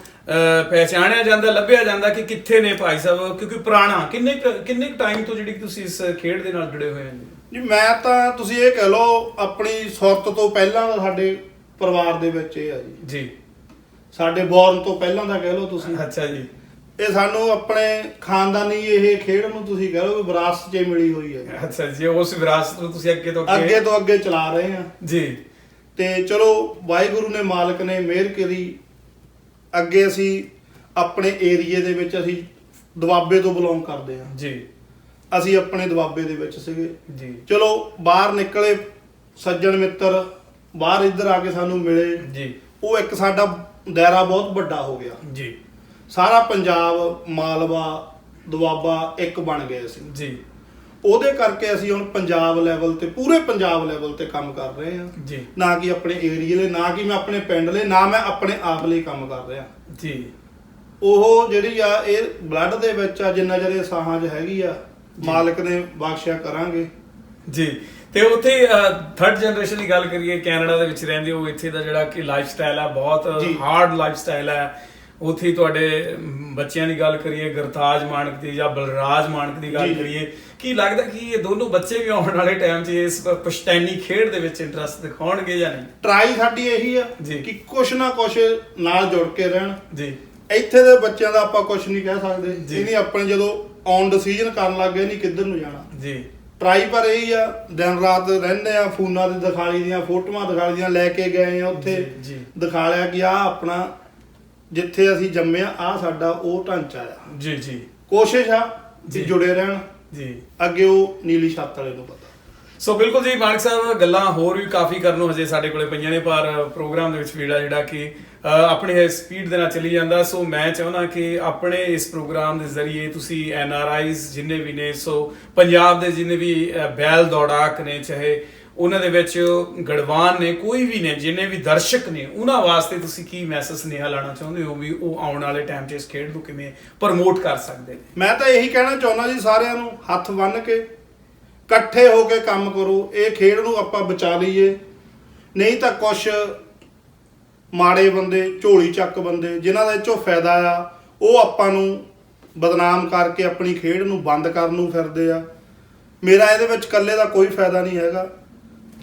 ਪਹਿਚਾਣਿਆ ਜਾਂਦਾ ਲੱਭਿਆ ਜਾਂਦਾ ਕਿ ਕਿੱਥੇ ਨੇ ਭਾਈ ਸਾਹਿਬ ਕਿਉਂਕਿ ਪੁਰਾਣਾ ਕਿੰਨੇ ਕਿੰਨੇ ਟਾਈਮ ਤੋਂ ਜਿਹੜੀ ਤੁਸੀਂ ਇਸ ਖੇਡ ਦੇ ਨਾਲ ਜੁੜੇ ਹੋਏ ਹੋ ਜੀ? ਮੈਂ ਤਾਂ ਤੁਸੀਂ ਇਹ ਕਹਿ ਲਓ ਆਪਣੀ ਸੁਰਤ ਤੋਂ ਪਹਿਲਾਂ ਦਾ ਸਾਡੇ ਪਰਿਵਾਰ ਦੇ ਵਿੱਚ ਇਹ ਆ ਜੀ। ਜੀ। ਸਾਡੇ ਬੌਰਨ ਤੋਂ ਪਹਿਲਾਂ ਦਾ ਕਹਿ ਲਓ ਤੁਸੀਂ। ਅੱਛਾ ਜੀ। ਇਹ ਸਾਨੂੰ ਆਪਣੇ ਖਾਨਦਾਨੀ ਇਹ ਖੇਡ ਨੂੰ ਤੁਸੀਂ ਕਹਿ ਲਓ ਵੀ ਵਿਰਾਸਤ 'ਚ ਮਿਲੀ ਹੋਈ ਹੈ। ਅੱਛਾ ਜੀ ਉਸ ਵਿਰਾਸਤ ਨੂੰ ਤੁਸੀਂ ਅੱਗੇ ਤੋਂ ਅੱਗੇ ਤੋਂ ਅੱਗੇ ਚਲਾ ਰਹੇ ਆ ਜੀ। ਤੇ ਚਲੋ ਵਾਹਿਗੁਰੂ ਨੇ ਮਾਲਕ ਨੇ ਮਿਹਰ ਕਰੀ। ਅੱਗੇ ਅਸੀਂ ਆਪਣੇ ਏਰੀਏ ਦੇ ਵਿੱਚ ਅਸੀਂ ਦੁਆਬੇ ਤੋਂ ਬਿਲੋਂਗ ਕਰਦੇ ਆ ਜੀ। ਅਸੀਂ ਆਪਣੇ ਦੁਆਬੇ ਦੇ ਵਿੱਚ ਸੀਗੇ। ਜੀ। ਚਲੋ ਬਾਹਰ ਨਿਕਲੇ ਸੱਜਣ ਮਿੱਤਰ ਬਾਹਰ ਇੱਧਰ ਆ ਕੇ ਸਾਨੂੰ ਮਿਲੇ। ਜੀ। ਉਹ ਇੱਕ ਸਾਡਾ ਦਾਇਰਾ ਬਹੁਤ ਵੱਡਾ ਹੋ ਗਿਆ। ਜੀ। ਸਾਰਾ ਪੰਜਾਬ ਮਾਲਵਾ ਦੁਆਬਾ ਇੱਕ ਬਣ ਗਏ ਸੀ ਜੀ। ਉਹਦੇ ਕਰਕੇ ਅਸੀਂ ਹੁਣ ਪੰਜਾਬ ਲੈਵਲ ਤੇ ਪੂਰੇ ਪੰਜਾਬ ਲੈਵਲ ਤੇ ਕੰਮ ਕਰ ਰਹੇ ਹਾਂ। ਜੀ। ਨਾ ਕਿ ਆਪਣੇ ਏਰੀਏ ਲਈ ਨਾ ਕਿ ਮੈਂ ਆਪਣੇ ਪਿੰਡ ਲਈ ਨਾ ਮੈਂ ਆਪਣੇ ਆਪ ਲਈ ਕੰਮ ਕਰ ਰਿਹਾ। ਜੀ। ਉਹ ਜਿਹੜੀ ਆ ਇਹ ਬਲੱਡ ਦੇ ਵਿੱਚ ਆ ਜਿੰਨਾ ਜਿਹੜੇ ਸਾਹਾਂ 'ਚ ਹੈਗੀ ਆ ਮਾਲਕ ਨੇ ਬਖਸ਼ਿਆ ਕਰਾਂਗੇ। ਜੀ। ਤੇ ਉੱਥੇ ਥਰਡ ਜਨਰੇਸ਼ਨ ਦੀ ਗੱਲ ਕਰੀਏ ਕੈਨੇਡਾ ਦੇ ਵਿੱਚ ਰਹਿੰਦੇ ਹੋ ਇੱਥੇ ਦਾ ਜਿਹੜਾ ਕਿ ਲਾਈਫ ਸਟਾਈਲ ਹੈ ਬਹੁਤ। ਹਾਰਡ ਲਾਈਫ ਸਟਾਈਲ ਹੈ ਉੱਥੇ ਤੁਹਾਡੇ ਬੱਚਿਆਂ ਦੀ ਗੱਲ ਕਰੀਏ ਗੁਰਤਾਜ ਮਾਨਕ ਦੀ ਜਾਂ ਬਲਰਾਜ ਮਾਨਕ ਦੀ ਗੱਲ। ਕਰੀਏ ਕੀ ਲੱਗਦਾ ਕਿ ਇਹ ਦੋਨੋਂ ਬੱਚੇ ਵੀ ਆਉਣ ਵਾਲੇ ਟਾਈਮ 'ਚ ਇਸ ਪੁਸ਼ਤੈਨੀ ਖੇਡ ਦੇ ਵਿੱਚ ਇੰਟਰਸਟ ਦਿਖਾਉਣਗੇ ਜਾਂ ਨਹੀਂ ਟਰਾਈ ਸਾਡੀ ਇਹੀ ਆ। ਕਿ ਕੁਛ ਨਾ ਕੁਛ ਨਾਲ ਜੁੜ ਕੇ ਰਹਿਣ ਜੀ ਇੱਥੇ ਦੇ ਬੱਚਿਆਂ ਦਾ ਆਪਾਂ ਕੁਛ ਨਹੀਂ ਕਹਿ ਸਕਦੇ ਜੀ। ਇਹ ਨਹੀਂ ਆਪਣੇ ਜਦੋਂ ਔਨ ਡਿਸੀਜਨ ਕਰਨ ਲੱਗ ਗਏ ਨਹੀਂ ਕਿੱਧਰ ਨੂੰ ਜਾਣਾ ਜੀ ਟਰਾਈ ਪਰ ਇਹੀ ਆ ਦਿਨ ਰਾਤ ਰਹਿੰਦੇ ਆ ਫੋਨਾਂ ਤੇ ਦਿਖਾਲੀ ਦੀਆਂ ਫੋਟੋਆਂ ਦਿਖਾਲੀ ਦੀਆਂ ਲੈ ਕੇ ਗਏ ਆ ਉੱਥੇ। ਦਿਖਾ ਲਿਆ ਕਿ ਆ ਆਪਣਾ ਜਿੱਥੇ ਅਸੀਂ ਜੰਮੇ ਆ ਸਾਡਾ ਉਹ ਢਾਂਚਾ ਆ। ਜੀ ਜੀ। ਕੋਸ਼ਿਸ਼ ਆ ਜੀ। ਜੁੜੇ ਰਹਿਣ। ਜੀ। ਅੱਗੇ ਉਹ ਨੀਲੀ ਛੱਤ ਵਾਲੇ ਨੂੰ ਪਤਾ। ਸੋ ਬਿਲਕੁਲ ਜੀ ਮਾਨਕ ਸਾਹਿਬ ਗੱਲਾਂ ਹੋਰ ਵੀ ਕਾਫੀ ਕਰਨ ਨੂੰ ਹਜੇ ਸਾਡੇ ਕੋਲੇ ਪਈਆਂ ਨੇ ਪਰ ਪ੍ਰੋਗਰਾਮ ਦੇ ਵਿੱਚ ਵੀੜਾ ਜਿਹੜਾ ਕਿ ਆਪਣੇ ਸਪੀਡ ਦੇ ਨਾਲ ਚੱਲੀ ਜਾਂਦਾ। ਸੋ ਮੈਂ ਚਾਹੁੰਦਾ ਕਿ ਆਪਣੇ ਇਸ ਪ੍ਰੋਗਰਾਮ ਦੇ ਜ਼ਰੀਏ ਤੁਸੀਂ ਐਨ ਆਰ ਆਈਜ਼ ਜਿੰਨੇ ਵੀ ਨੇ ਸੋ ਪੰਜਾਬ ਦੇ ਜਿੰਨੇ ਵੀ ਬੈਲ ਦੌੜਾਕ ਨੇ ਚਾਹੇ ਉਹਨਾਂ ਦੇ ਵਿੱਚ ਗੜਵਾਨ ਨੇ, ਕੋਈ ਵੀ ਨੇ, ਜਿੰਨੇ ਵੀ ਦਰਸ਼ਕ ਨੇ, ਉਹਨਾਂ ਵਾਸਤੇ ਤੁਸੀਂ ਕੀ ਮੈਸੇਜ ਸੁਨੇਹਾ ਲਾਣਾ ਚਾਹੁੰਦੇ ਹੋ ਵੀ ਉਹ ਆਉਣ ਵਾਲੇ ਟਾਈਮ 'ਚ ਇਸ ਖੇਡ ਨੂੰ ਕਿਵੇਂ ਪ੍ਰਮੋਟ ਕਰ ਸਕਦੇ ਨੇ? ਮੈਂ ਤਾਂ ਇਹੀ ਕਹਿਣਾ ਚਾਹੁੰਦਾ ਜੀ ਸਾਰਿਆਂ ਨੂੰ, ਹੱਥ ਬੰਨ੍ਹ ਕੇ, ਇਕੱਠੇ ਹੋ ਕੇ ਕੰਮ ਕਰੋ, ਇਹ ਖੇਡ ਨੂੰ ਆਪਾਂ ਬਚਾ ਲਈਏ। ਨਹੀਂ ਤਾਂ ਕੁਛ ਮਾੜੇ ਬੰਦੇ, ਝੋਲੀ ਚੱਕ ਬੰਦੇ, ਜਿਨ੍ਹਾਂ ਦਾ ਇਹ ਚੋਂ ਫਾਇਦਾ ਆ, ਉਹ ਆਪਾਂ ਨੂੰ ਬਦਨਾਮ ਕਰਕੇ ਆਪਣੀ ਖੇਡ ਨੂੰ ਬੰਦ ਕਰਨ ਨੂੰ ਫਿਰਦੇ ਆ। ਮੇਰਾ ਇਹਦੇ ਵਿੱਚ ਇਕੱਲੇ ਦਾ ਕੋਈ ਫਾਇਦਾ ਨਹੀਂ ਹੈਗਾ।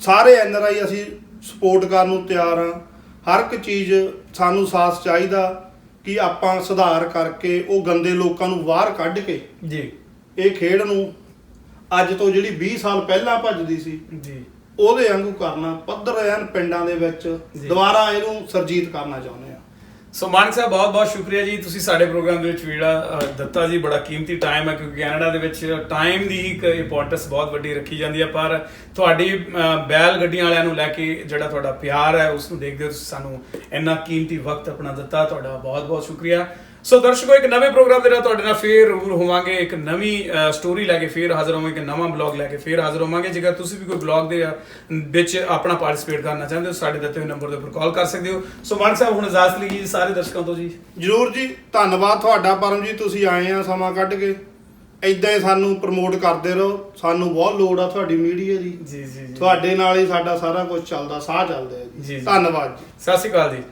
ਸਾਰੇ ਐਨਆਰਆਈ ਅਸੀਂ ਸਪੋਰਟ ਕਰਨ ਨੂੰ ਤਿਆਰ ਆ ਹਰ ਇੱਕ ਚੀਜ਼ ਸਾਨੂੰ ਸਾਥ ਚਾਹੀਦਾ ਕਿ ਆਪਾਂ ਸੁਧਾਰ ਕਰਕੇ ਉਹ ਗੰਦੇ ਲੋਕਾਂ ਨੂੰ ਬਾਹਰ ਕੱਢ ਕੇ ਜੀ। ਇਹ ਖੇਡ ਨੂੰ ਅੱਜ ਤੋਂ ਜਿਹੜੀ 20 ਸਾਲ ਪਹਿਲਾਂ ਭੱਜਦੀ ਸੀ ਜੀ। ਉਹਦੇ ਵਾਂਗੂ ਕਰਨਾ ਪੱਧਰ ਐਨ ਪਿੰਡਾਂ ਦੇ ਵਿੱਚ। ਦੁਬਾਰਾ ਇਹਨੂੰ ਸਰਜੀਤ ਕਰਨਾ ਚਾਹੁੰਦੇ ਸੋ ਮਾਨਕ ਸਾਹਿਬ ਬਹੁਤ ਬਹੁਤ ਸ਼ੁਕਰੀਆ ਜੀ। ਤੁਸੀਂ ਸਾਡੇ ਪ੍ਰੋਗਰਾਮ ਦੇ ਵਿੱਚ ਵੀੜਾ ਅ, ਦਿੱਤਾ ਜੀ। ਬੜਾ ਕੀਮਤੀ ਟਾਈਮ ਹੈ ਕਿਉਂਕਿ ਕੈਨੇਡਾ ਦੇ ਵਿੱਚ ਟਾਈਮ ਦੀ ਇੱਕ ਇੰਪੋਰਟੈਂਸ ਬਹੁਤ ਵੱਡੀ ਰੱਖੀ ਜਾਂਦੀ ਹੈ। ਪਰ ਤੁਹਾਡੀ ਬੈਲ ਗੱਡੀਆਂ ਵਾਲਿਆਂ ਨੂੰ ਲੈ ਕੇ ਜਿਹੜਾ ਤੁਹਾਡਾ ਪਿਆਰ ਹੈ ਉਸ ਨੂੰ ਦੇਖਦੇ ਹੋ ਤੁਸੀਂ ਸਾਨੂੰ ਇੰਨਾ ਕੀਮਤੀ ਵਕਤ ਆਪਣਾ ਦਿੱਤਾ। ਤੁਹਾਡਾ ਬਹੁਤ ਬਹੁਤ ਸ਼ੁਕਰੀਆ। ਸੋ ਦਰਸ਼ਕੋ ਇੱਕ ਨਵੇਂ ਪ੍ਰੋਗਰਾਮ ਦੇ ਨਾਲ ਤੁਹਾਡੇ ਨਾਲ ਫੇਰ ਰੂਬਰੂ ਹੋਵਾਂਗੇ। ਇੱਕ ਨਵੀਂ ਸਟੋਰੀ ਲੈ ਕੇ ਫੇਰ ਹਾਜ਼ਰ ਹੋਵਾਂਗੇ ਇੱਕ ਨਵਾਂ ਬਲੌਗ ਲੈ ਕੇ ਫੇਰ ਹਾਜ਼ਰ ਹੋਵਾਂਗੇ। ਜੇਕਰ ਤੁਸੀਂ ਵੀ ਕੋਈ ਬਲੌਗ ਦੇ ਵਿੱਚ ਆਪਣਾ ਪਾਰਟਿਸਿਪੇਟ ਕਰਨਾ ਚਾਹੁੰਦੇ ਹੋ ਸਾਡੇ ਦਿੱਤੇ ਹੋਏ ਨੰਬਰ ਦੇ ਉੱਪਰ ਕਾਲ ਕਰ ਸਕਦੇ ਹੋ। ਸੋ ਮਾਨਕ ਸਾਹਿਬ ਹੁਣ ਇਜਾਜ਼ਤ ਲਈ ਜੀ ਸਾਰੇ ਦਰਸ਼ਕਾਂ ਤੋਂ ਜੀ। ਜਰੂਰ ਜੀ ਧੰਨਵਾਦ ਤੁਹਾਡਾ ਪਰਮ ਜੀ ਤੁਸੀਂ ਆਏ ਆ ਸਮਾਂ ਕੱਢ ਕੇ। ਇਦਾਂ ਹੀ ਸਾਨੂੰ ਪ੍ਰਮੋਟ ਕਰਦੇ ਰਹੋ। ਸਾਨੂੰ ਬਹੁਤ ਲੋੜ ਆ ਤੁਹਾਡੀ ਮੀਡੀਆ ਦੀ। ਜੀ ਜੀ ਤੁਹਾਡੇ ਨਾਲ ਹੀ ਸਾਡਾ ਸਾਰਾ ਕੁਝ ਚੱਲਦਾ ਸਾਹ ਚੱਲਦਾ ਜੀ। ਧੰਨਵਾਦ ਜੀ। ਸਤਿ ਸ਼੍ਰੀ ਅਕਾਲ ਜੀ।